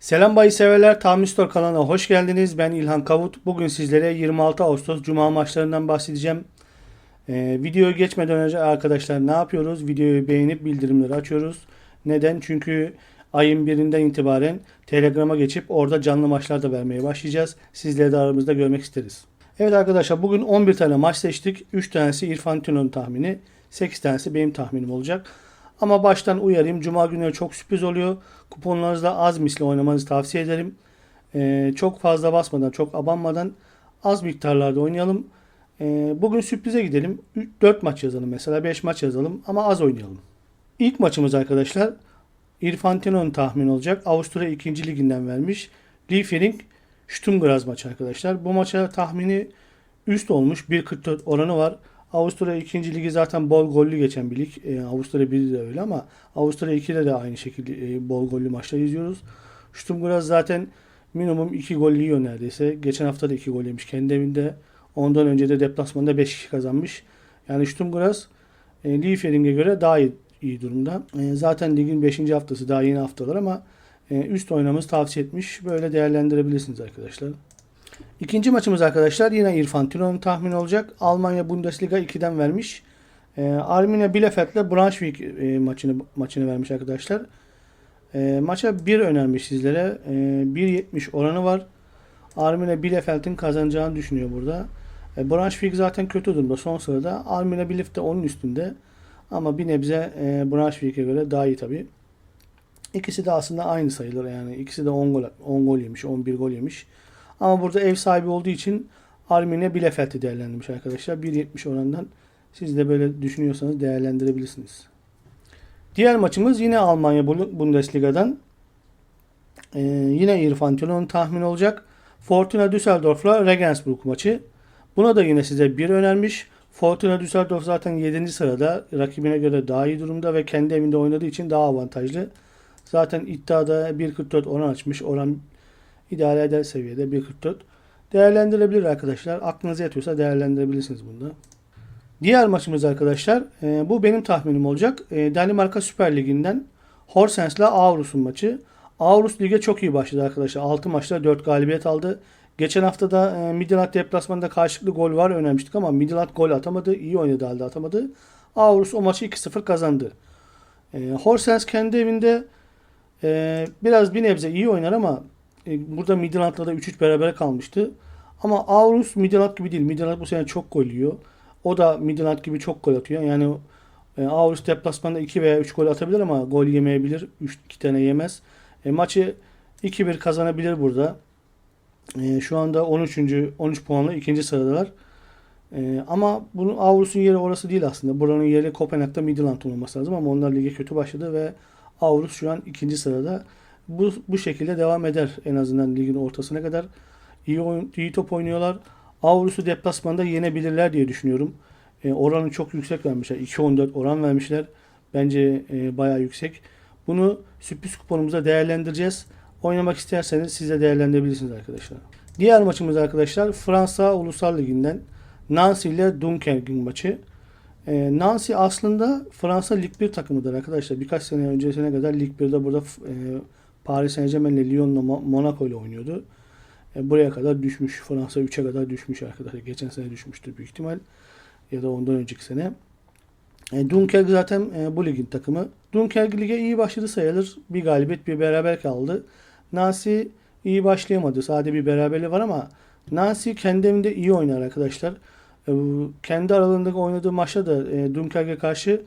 Selam bayi severler, Tahmin Store kanalına hoş geldiniz. Ben İlhan Kavut. Bugün sizlere 26 Ağustos Cuma maçlarından bahsedeceğim. Ee, videoya geçmeden önce arkadaşlar ne yapıyoruz? Videoyu beğenip bildirimleri açıyoruz. Neden? Çünkü ayın birinden itibaren Telegram'a geçip orada canlı maçlar da vermeye başlayacağız. Sizleri de aramızda görmek isteriz. Evet arkadaşlar bugün 11 tane maç seçtik. 3 tanesi İrfan Tünon'un tahmini. 8 tanesi benim tahminim olacak. Ama baştan uyarayım. Cuma günleri çok sürpriz oluyor. Kuponlarınızda az misli oynamanızı tavsiye ederim. Ee, çok fazla basmadan, çok abanmadan az miktarlarda oynayalım. Ee, bugün sürprize gidelim. 4 maç yazalım mesela. 5 maç yazalım ama az oynayalım. İlk maçımız arkadaşlar İrfan Tenon'un tahmini olacak. Avusturya 2. liginden vermiş. Liefering Sturm maçı arkadaşlar. Bu maça tahmini üst olmuş. 1.44 oranı var. Avusturya 2. ligi zaten bol gollü geçen bir lig. E, Avusturya 1 de öyle ama Avusturya 2'de de aynı şekilde e, bol gollü maçlar izliyoruz. Graz zaten minimum 2 gol yiyor neredeyse. Geçen hafta da 2 gol yemiş kendi evinde. Ondan önce de deplasmanda 5 kazanmış. Yani Graz e, Liefering'e göre daha iyi, iyi durumda. E, zaten ligin 5. haftası daha yeni haftalar ama e, üst oynamamızı tavsiye etmiş. Böyle değerlendirebilirsiniz arkadaşlar. İkinci maçımız arkadaşlar yine İrfan Tiro'nun tahmini olacak. Almanya Bundesliga 2'den vermiş. E, Arminia Bielefeld'le Braunschweig e, maçını maçını vermiş arkadaşlar. E, maça 1 önermiş sizlere. E, 1.70 oranı var. Arminia Bielefeld'in kazanacağını düşünüyor burada. E, Braunschweig zaten kötü durumda son sırada. Arminia Bielefeld de onun üstünde. Ama bir nebze e, Braunschweig'e göre daha iyi tabii. İkisi de aslında aynı sayılır yani. İkisi de 10 gol 10 gol yemiş, 11 gol yemiş. Ama burada ev sahibi olduğu için Arminia Bielefeld'i değerlendirmiş arkadaşlar. 1.70 oranından siz de böyle düşünüyorsanız değerlendirebilirsiniz. Diğer maçımız yine Almanya Bundesliga'dan. Ee, yine İrfan Tünon'un tahmin olacak. Fortuna Düsseldorf'la Regensburg maçı. Buna da yine size bir önermiş. Fortuna Düsseldorf zaten 7. sırada. Rakibine göre daha iyi durumda ve kendi evinde oynadığı için daha avantajlı. Zaten iddiada 1.44 oran açmış. Oran idare eder seviyede 1.44. Değerlendirebilir arkadaşlar. Aklınıza yatıyorsa değerlendirebilirsiniz bunda. Diğer maçımız arkadaşlar e, bu benim tahminim olacak. E, Danimarka Süper Ligi'nden Horsens'la Aarhus'un maçı. Aarhus lige çok iyi başladı arkadaşlar. 6 maçta 4 galibiyet aldı. Geçen hafta da e, Midland deplasmanında karşılıklı gol var önermiştik ama Midland gol atamadı. İyi oynadı halde atamadı. Aarhus o maçı 2-0 kazandı. E, Horsens kendi evinde e, biraz bir nebze iyi oynar ama e, burada Midland'la da 3-3 beraber kalmıştı. Ama Aarhus Midland gibi değil. Midland bu sene çok gol yiyor. O da Midland gibi çok gol atıyor. Yani e, Aarhus deplasmanda 2 veya 3 gol atabilir ama gol yemeyebilir. 3 2 tane yemez. E, maçı 2-1 kazanabilir burada. E, şu anda 13. 13 puanla ikinci sıradalar. E, ama bunun Aarhus'un yeri orası değil aslında. Buranın yeri Kopenhag'da Midland olması lazım ama onlar lige kötü başladı ve Aarhus şu an ikinci sırada. Bu, bu şekilde devam eder en azından ligin ortasına kadar. İyi, oyun, iyi top oynuyorlar. Avrus'u deplasmanda yenebilirler diye düşünüyorum. E, oranı çok yüksek vermişler. 2.14 oran vermişler. Bence e, bayağı yüksek. Bunu sürpriz kuponumuza değerlendireceğiz. Oynamak isterseniz siz de değerlendirebilirsiniz arkadaşlar. Diğer maçımız arkadaşlar Fransa Ulusal Ligi'nden Nancy ile Dunkerque maçı. E, Nancy aslında Fransa Lig 1 takımıdır arkadaşlar. Birkaç sene öncesine kadar Lig 1'de burada e, Paris Saint Germain ile Lyon'la Monaco ile oynuyordu. E, buraya kadar düşmüş. Fransa 3'e kadar düşmüş arkadaşlar. Geçen sene düşmüştür büyük ihtimal. Ya da ondan önceki sene. E, Dunkerque zaten e, bu ligin takımı. Dunkerque lige iyi başladı sayılır. Bir galibiyet bir beraber kaldı. Nancy iyi başlayamadı. Sadece bir beraberliği var ama Nancy kendi evinde iyi oynar arkadaşlar. E, kendi aralarındaki oynadığı maçta da e, Dunkerque karşı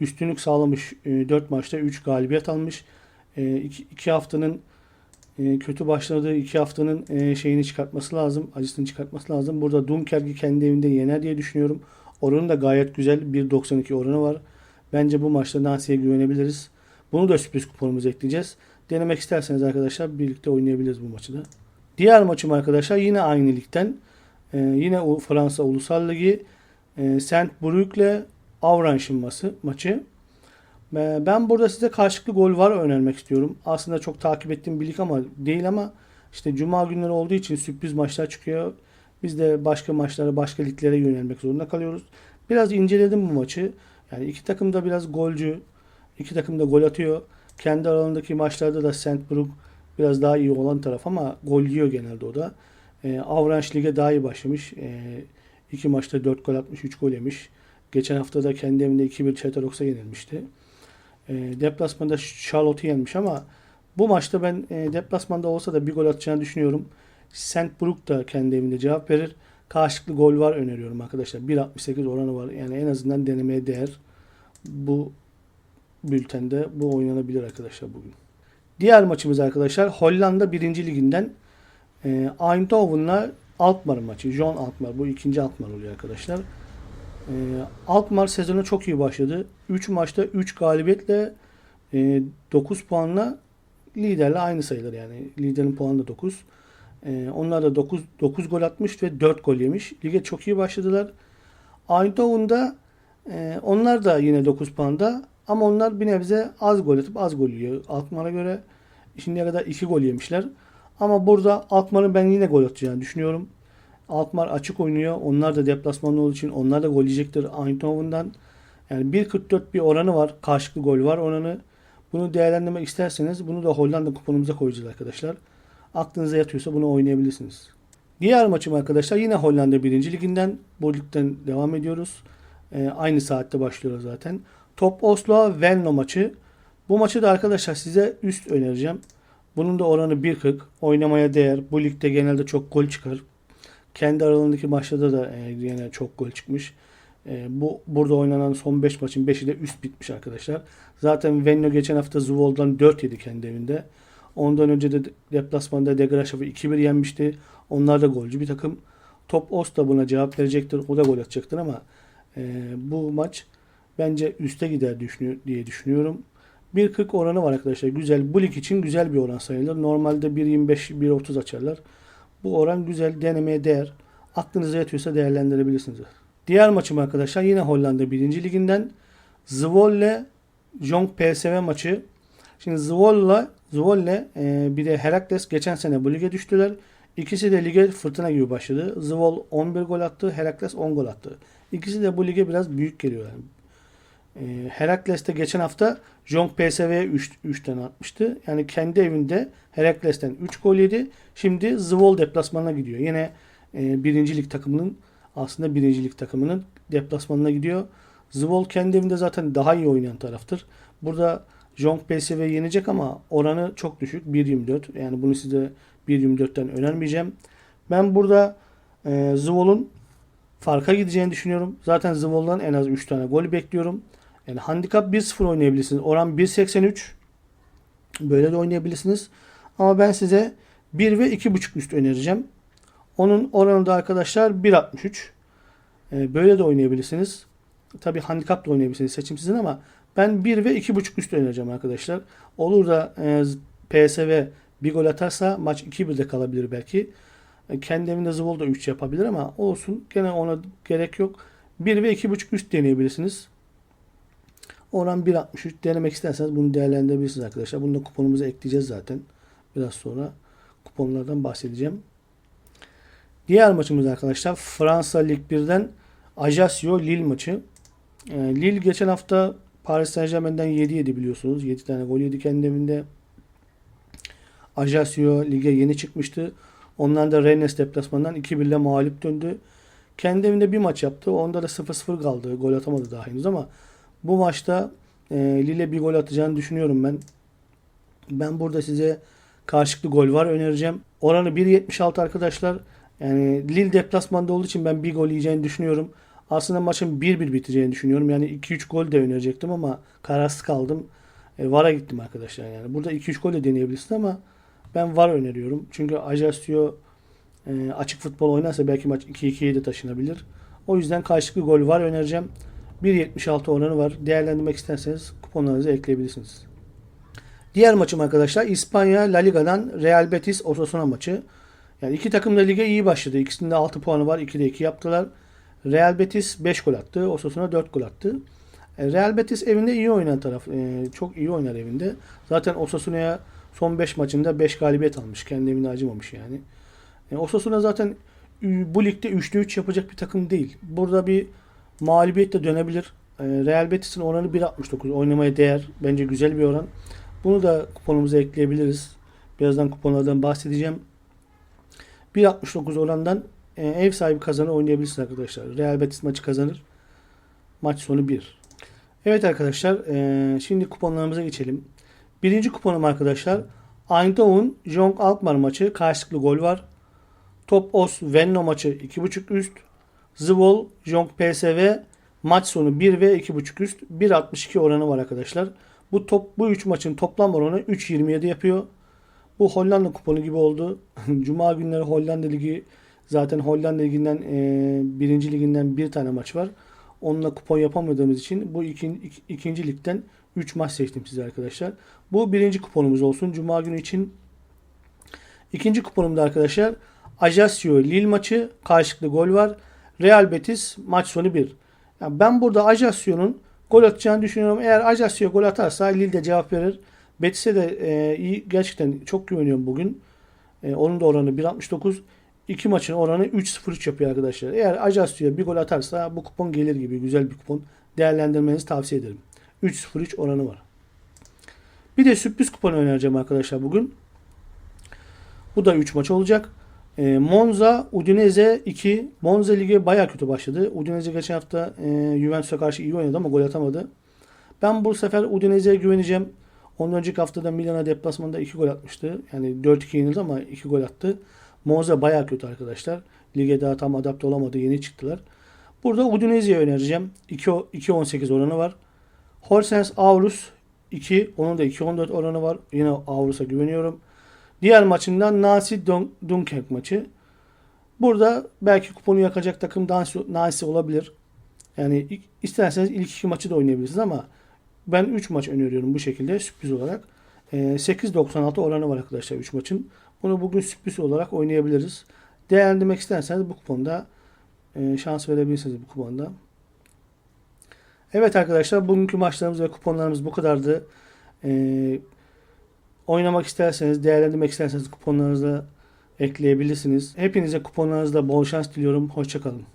üstünlük sağlamış. E, 4 maçta 3 galibiyet almış. 2 e, haftanın e, kötü başladığı iki haftanın e, şeyini çıkartması lazım. Acısını çıkartması lazım. Burada Dunkerque kendi evinde yener diye düşünüyorum. Oranı da gayet güzel. 1.92 oranı var. Bence bu maçta Nancy'ye güvenebiliriz. Bunu da sürpriz kuponumuza ekleyeceğiz. Denemek isterseniz arkadaşlar birlikte oynayabiliriz bu maçı da. Diğer maçım arkadaşlar yine aynı ligden. Ee, yine Fransa Ulusal Ligi. Ee, Saint Brugge Avranches maçı. Ee, ben burada size karşılıklı gol var önermek istiyorum. Aslında çok takip ettiğim bir lig ama değil ama işte cuma günleri olduğu için sürpriz maçlar çıkıyor. Biz de başka maçlara, başka liglere yönelmek zorunda kalıyoruz. Biraz inceledim bu maçı. Yani iki takım da biraz golcü. İki takım da gol atıyor. Kendi aralarındaki maçlarda da St. Brook biraz daha iyi olan taraf ama gol yiyor genelde o da. E, Avranş Lig'e daha iyi başlamış. E, iki maçta 4 gol atmış, 3 gol yemiş. Geçen hafta da kendi evinde 2-1 Çetarox'a yenilmişti. E, deplasmanda Charlotte'u yenmiş ama bu maçta ben e, deplasmanda olsa da bir gol atacağını düşünüyorum. St. Brook da kendi evinde cevap verir. Karşılıklı gol var öneriyorum arkadaşlar. 1.68 oranı var. Yani en azından denemeye değer. Bu bültende bu oynanabilir arkadaşlar bugün. Diğer maçımız arkadaşlar Hollanda 1. liginden e, Eindhoven'la Alkmaar maçı. John Alkmaar. Bu ikinci Alkmaar oluyor arkadaşlar. E, Alkmaar sezonu çok iyi başladı. 3 maçta 3 galibiyetle e, 9 puanla liderle aynı sayılır yani. Liderin puanı da 9. E, onlar da 9, 9 gol atmış ve 4 gol yemiş. Lige çok iyi başladılar. Eindhoven'da e, onlar da yine 9 puanda ama onlar bir nebze az gol atıp az gol yiyor. Alkmaar'a göre şimdiye kadar 2 gol yemişler. Ama burada Alkmaar'ın ben yine gol atacağını düşünüyorum. Alkmaar açık oynuyor. Onlar da deplasmanlı olduğu için onlar da gol yiyecektir Eindhoven'dan. Yani 1.44 bir oranı var. Karşılıklı gol var oranı. Bunu değerlendirmek isterseniz bunu da Hollanda kuponumuza koyacağız arkadaşlar. Aklınıza yatıyorsa bunu oynayabilirsiniz. Diğer maçım arkadaşlar yine Hollanda 1. liginden. Bu devam ediyoruz. Ee, aynı saatte başlıyoruz zaten. Top Oslo Venlo maçı. Bu maçı da arkadaşlar size üst önereceğim. Bunun da oranı 1.40. Oynamaya değer. Bu ligde genelde çok gol çıkar. Kendi aralarındaki maçlarda da e, yine çok gol çıkmış. E, bu burada oynanan son 5 maçın 5'i de üst bitmiş arkadaşlar. Zaten Venlo geçen hafta Zwoll'dan 4 yedi kendi evinde. Ondan önce de deplasmanda Degraşov'u 2-1 yenmişti. Onlar da golcü bir takım. Top Os da buna cevap verecektir. O da gol atacaktır ama e, bu maç bence üste gider diye düşünüyorum. 1.40 oranı var arkadaşlar. Güzel. Bu lig için güzel bir oran sayılır. Normalde 1.25, 1.30 açarlar. Bu oran güzel. Denemeye değer. Aklınıza yatıyorsa değerlendirebilirsiniz. Diğer maçım arkadaşlar yine Hollanda 1. liginden Zwolle Jong PSV maçı. Şimdi Zwolle Zwolle e, bir de Herakles geçen sene bu lige düştüler. İkisi de lige fırtına gibi başladı. Zvol 11 gol attı, Herakles 10 gol attı. İkisi de bu lige biraz büyük geliyor. Yani. E, Herakles de geçen hafta Jong PSV'ye 3, 3 tane atmıştı. Yani kendi evinde Herakles'ten 3 gol yedi. Şimdi Zvol deplasmanına gidiyor. Yine e, birincilik takımının aslında birincilik takımının deplasmanına gidiyor. Zvol kendi evinde zaten daha iyi oynayan taraftır. Burada Jong PSV yenecek ama oranı çok düşük. 1.24. Yani bunu size 1.24'ten önermeyeceğim. Ben burada e, Zvol'un farka gideceğini düşünüyorum. Zaten Zvol'dan en az 3 tane gol bekliyorum. Yani handikap 1-0 oynayabilirsiniz. Oran 1.83. Böyle de oynayabilirsiniz. Ama ben size 1 ve 2.5 üst önereceğim. Onun oranı da arkadaşlar 1.63. E, böyle de oynayabilirsiniz. Tabi handikap da oynayabilirsiniz. Seçim sizin ama ben 1 ve 2.5 üst oynayacağım arkadaşlar. Olur da e, PSV bir gol atarsa maç 2-1'de kalabilir belki. E, kendi evinde Zvol da 3 yapabilir ama olsun. Gene ona gerek yok. 1 ve 2.5 üst deneyebilirsiniz. Oran 1.63 denemek isterseniz bunu değerlendirebilirsiniz arkadaşlar. Bunu da kuponumuza ekleyeceğiz zaten. Biraz sonra kuponlardan bahsedeceğim. Diğer maçımız arkadaşlar Fransa Lig 1'den Ajaccio Lille maçı. E, Lille geçen hafta Paris Saint Germain'den 7-7 biliyorsunuz. 7 tane gol yedi kendi evinde. Ajaccio lige yeni çıkmıştı. Onlar da Rennes deplasmanından 2-1 ile mağlup döndü. Kendi evinde bir maç yaptı. Onda da 0-0 kaldı. Gol atamadı daha henüz ama bu maçta e, Lille bir gol atacağını düşünüyorum ben. Ben burada size karşılıklı gol var önereceğim. Oranı 1.76 arkadaşlar. Yani Lille deplasmanda olduğu için ben bir gol yiyeceğini düşünüyorum. Aslında maçın 1-1 biteceğini düşünüyorum. Yani 2-3 gol de önerecektim ama kararsız kaldım. E, VAR'a gittim arkadaşlar yani. Burada 2-3 gol de deneyebilirsin ama ben VAR öneriyorum. Çünkü Ajaccio e, açık futbol oynarsa belki maç 2-2'ye de taşınabilir. O yüzden karşılıklı gol var önereceğim. 1.76 oranı var. Değerlendirmek isterseniz kuponlarınızı ekleyebilirsiniz. Diğer maçım arkadaşlar İspanya La Liga'dan Real Betis Osasuna maçı. Yani iki takım da lige iyi başladı. İkisinde 6 puanı var. 2'de 2 yaptılar. Real Betis 5 gol attı. Osasuna 4 gol attı. E, Real Betis evinde iyi oynayan taraf. E, çok iyi oynar evinde. Zaten Osasuna'ya son 5 maçında 5 galibiyet almış. Kendi evinde acımamış yani. E, Osasuna zaten bu ligde 3'te 3 yapacak bir takım değil. Burada bir mağlubiyet de dönebilir. Real Betis'in oranı 1.69. Oynamaya değer. Bence güzel bir oran. Bunu da kuponumuza ekleyebiliriz. Birazdan kuponlardan bahsedeceğim. 1.69 orandan e, ev sahibi kazanır oynayabilirsiniz arkadaşlar. Real Betis maçı kazanır. Maç sonu 1. Evet arkadaşlar e, şimdi kuponlarımıza geçelim. Birinci kuponum arkadaşlar. Eindhoven Jong Alkmaar maçı karşılıklı gol var. Top Os Venlo maçı 2.5 üst. Zvol Jong PSV maç sonu 1 ve 2.5 üst. 1.62 oranı var arkadaşlar. Bu top bu 3 maçın toplam oranı 3.27 yapıyor. Bu Hollanda kuponu gibi oldu. Cuma günleri Hollanda Ligi zaten Hollanda Ligi'nden e, birinci liginden bir tane maç var. Onunla kupon yapamadığımız için bu ikinci, ik- ikinci ligden 3 maç seçtim size arkadaşlar. Bu birinci kuponumuz olsun. Cuma günü için İkinci kuponumda arkadaşlar Ajaccio Lille maçı karşılıklı gol var. Real Betis maç sonu 1. Yani ben burada Ajaccio'nun gol atacağını düşünüyorum. Eğer Ajaccio gol atarsa Lille de cevap verir. Betis'e de e, iyi gerçekten çok güveniyorum bugün. E, onun da oranı 1.69. İki maçın oranı 3.03 yapıyor arkadaşlar. Eğer Ajaccio bir gol atarsa bu kupon gelir gibi güzel bir kupon. Değerlendirmenizi tavsiye ederim. 3.03 oranı var. Bir de sürpriz kupon önereceğim arkadaşlar bugün. Bu da 3 maç olacak. E, Monza, Udinese 2. Monza ligi baya kötü başladı. Udinese geçen hafta e, Juventus'a karşı iyi oynadı ama gol atamadı. Ben bu sefer Udinese'ye güveneceğim. Ondan önceki haftada Milan'a deplasmanda 2 gol atmıştı. Yani 4-2 yenildi ama 2 gol attı. Monza baya kötü arkadaşlar. Lige daha tam adapte olamadı. Yeni çıktılar. Burada Udinese'ye önereceğim. 2-18 oranı var. Horsens Aurus 2. Onun da 2-14 oranı var. Yine Aurus'a güveniyorum. Diğer maçından Nancy Dun- Dunkirk maçı. Burada belki kuponu yakacak takım Nancy, olabilir. Yani isterseniz ilk iki maçı da oynayabilirsiniz ama ben 3 maç öneriyorum bu şekilde sürpriz olarak. Ee, 8.96 oranı var arkadaşlar 3 maçın. Bunu bugün sürpriz olarak oynayabiliriz. Değerlendirmek isterseniz bu kuponda e, şans verebilirsiniz bu kuponda. Evet arkadaşlar bugünkü maçlarımız ve kuponlarımız bu kadardı. Ee, oynamak isterseniz, değerlendirmek isterseniz kuponlarınızı ekleyebilirsiniz. Hepinize kuponlarınızda bol şans diliyorum. Hoşçakalın.